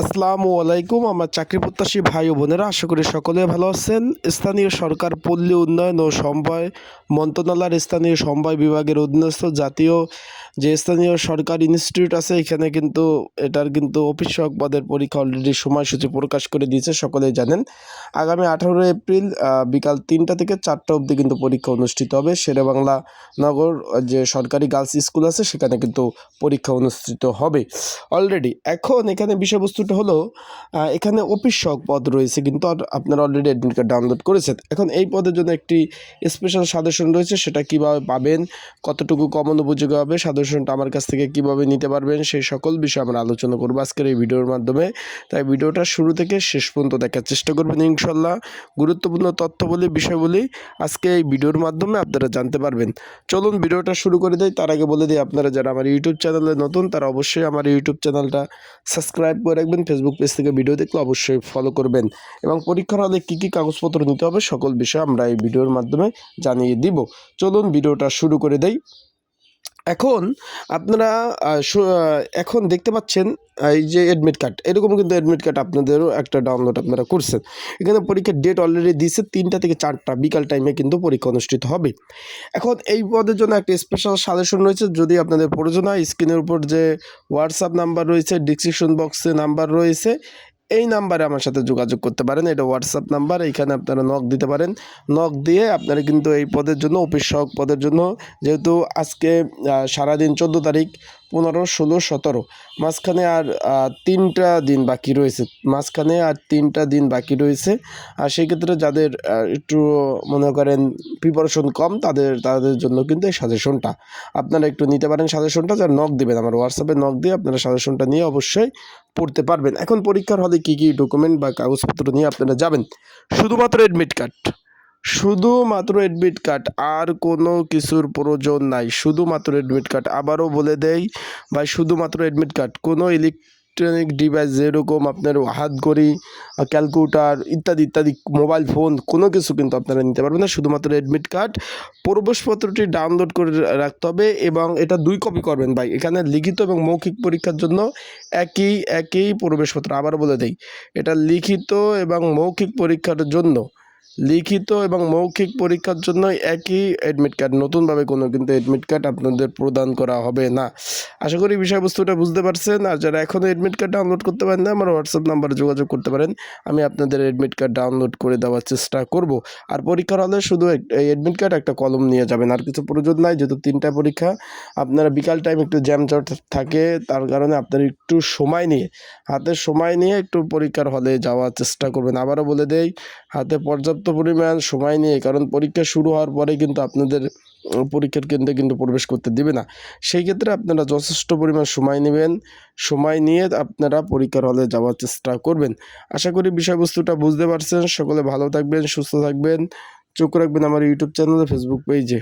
আসসালামু আলাইকুম, আমার চাকরি প্রত্যাশী ভাই ও বোনেরা, আশা করি সকলে ভালো আছেন। স্থানীয় সরকার পল্লী উন্নয়ন ও সমবায় মন্ত্রণালয়ের স্থানীয় সমবায় বিভাগের অধীনস্থ জাতীয় যে স্থানীয় সরকার ইনস্টিটিউট আছে, এখানে কিন্তু এটার কিন্তু অফিস পদের পরীক্ষা অলরেডি সময়সূচি প্রকাশ করে দিয়েছে, সকলেই জানেন। আগামী আঠারো এপ্রিল বিকাল তিনটা থেকে চারটা অবধি কিন্তু পরীক্ষা অনুষ্ঠিত হবে। শেরেবাংলা নগর যে সরকারি গার্লস স্কুল আছে, সেখানে কিন্তু পরীক্ষা অনুষ্ঠিত হবে। অলরেডি এখন এখানে বিষয়বস্তুটা হলো এখানে অফিস সহক পদ রয়েছে, কিন্তু আপনারা অলরেডি অ্যাডমিট কার্ড ডাউনলোড করেছেন। এখন এই পদের জন্য একটি স্পেশাল সাজেশন রয়েছে, সেটা কীভাবে পাবেন, কতটুকু কমন উপযোগী হবে সাজেশনটা আমার কাছ থেকে কীভাবে নিতে পারবেন, সেই সকল বিষয়ে আমরা আলোচনা করব আজকের এই ভিডিওর মাধ্যমে। তাই ভিডিওটা শুরু থেকে শেষ পর্যন্ত দেখার চেষ্টা করবেন ইনশাল্লাহ গুরুত্বপূর্ণ তথ্য বলি বিষয় বলি আজকে এই ভিডিওর মাধ্যমে আপনারা জানতে পারবেন। চলুন ভিডিওটা শুরু করে দেয় তার আগে বলে দিই, আপনারা যারা আমার ইউটিউব চ্যানেলে নতুন, তারা অবশ্যই আমার ইউটিউব চ্যানেলটা সাবস্ক্রাইব করে ফেসবুক পেজ থেকে ভিডিও দেখলে অবশ্যই ফলো করবেন এবং পরীক্ষার হলে কী কী কাগজপত্র নিতে হবে সকল বিষয় আমরা এই ভিডিওর মাধ্যমে জানিয়ে দিব। চলুন ভিডিওটা শুরু করে দেই। এখন আপনারা এখন দেখতে পাচ্ছেন এই যে অ্যাডমিট কার্ড এরকম কিন্তু অ্যাডমিট কার্ড আপনাদেরও একটা ডাউনলোড আপনারা করছেন। এখানে পরীক্ষার ডেট অলরেডি দিয়েছে তিনটা থেকে চারটা, বিকাল টাইমে কিন্তু পরীক্ষা অনুষ্ঠিত হবে। এখন এই পদের জন্য একটা স্পেশাল সাজেশন রয়েছে, যদি আপনাদের প্রয়োজন হয় স্ক্রিনের উপর যে হোয়াটসঅ্যাপ নাম্বার রয়েছে ডিসক্রিপশন বক্সে নাম্বার রয়েছে এই নাম্বারে আমার সাথে যোগাযোগ করতে পারেন, এটা হোয়াটসঅ্যাপ নাম্বার, এইখানে আপনারা নক দিতে পারেন। নক দিয়ে আপনারা কিন্তু এই পদের জন্য, অফিস সহক পদের জন্য, যেহেতু আজকে সারাদিন চোদ্দ তারিখ পনেরো, ষোলো, সতেরো। মাঝখানে আর তিনটা দিন বাকি রয়েছে। মাঝখানে আর তিনটা দিন বাকি রয়েছে। আর সেই ক্ষেত্রে যাদের একটু মনে করেন প্রিপারেশন কম, তাদের তাদের জন্য কিন্তু এই সাজেশনটা আপনারা একটু নিতে পারেন সাজেশনটা যারা নক দেবেন। আমার হোয়াটসঅ্যাপে নক দিয়ে আপনারা সাজেশনটা নিয়ে অবশ্যই পড়তে পারবেন। এখন পরীক্ষার হলে কী কী ডকুমেন্ট বা কাগজপত্র নিয়ে আপনারা যাবেন? শুধুমাত্র অ্যাডমিট কার্ড শুধুমাত্র অ্যাডমিট কার্ড আর কোনো কিছুর প্রয়োজন নাই। শুধুমাত্র অ্যাডমিট কার্ড আবারও বলে দেই, ভাই, শুধুমাত্র অ্যাডমিট কার্ড কোনো ইলেকট্রনিক ডিভাইস যেরকম আপনার হাত ঘড়ি ক্যালকুলেটার ইত্যাদি ইত্যাদি মোবাইল ফোন কোনো কিছু কিন্তু আপনারা নিতে পারবেন না। শুধুমাত্র অ্যাডমিট কার্ড প্রবেশপত্রটি ডাউনলোড করে রাখতে হবে এবং এটা দুই কপি করবেন, ভাই। এখানে লিখিত এবং মৌখিক পরীক্ষার জন্য একই একই প্রবেশপত্র। আবার বলে দেই, এটা লিখিত এবং মৌখিক পরীক্ষার জন্য লিখিত এবং মৌখিক পরীক্ষার জন্য একই অ্যাডমিট কার্ড নতুনভাবে কোনো কিন্তু অ্যাডমিট কার্ড আপনাদের প্রদান করা হবে না। আশা করি বিষয়বস্তুটা বুঝতে পারছেন, আর যারা এখনও অ্যাডমিট কার্ড ডাউনলোড করতে পারেন না, আমার হোয়াটসঅ্যাপ নাম্বারে যোগাযোগ করতে পারেন। আমি আপনাদের অ্যাডমিট কার্ড ডাউনলোড করে দেওয়ার চেষ্টা করব। আর পরীক্ষার হলে শুধু এই অ্যাডমিট কার্ড একটা কলম নিয়ে যাবেন, আর কিছু প্রয়োজন নাই, যেহেতু তিনটা পরীক্ষা। আপনারা বিকাল টাইম একটু জ্যাম জট থাকে, তার কারণে আপনারা একটু সময় নিয়ে, হাতে সময় নিয়ে একটু পরীক্ষার হলে যাওয়ার চেষ্টা করবেন। আবারও বলে দেই, হাতে পর্যাপ্ত পরিমাণ সময় নিয়ে, কারণ পরীক্ষা শুরু হওয়ার পরে কিন্তু আপনাদের পরীক্ষার কেন্দ্রে কিন্তু প্রবেশ করতে দেবে না। সেই ক্ষেত্রে আপনারা যথেষ্ট পরিমাণ সময় নেবেন। সময় নিয়ে আপনারা পরীক্ষার হলে যাওয়ার চেষ্টা করবেন। আশা করি বিষয়বস্তুটা বুঝতে পারছেন। সকলে ভালো থাকবেন, সুস্থ থাকবেন। চোখ রাখবেন আমার ইউটিউব চ্যানেলে, ফেসবুক পেজে।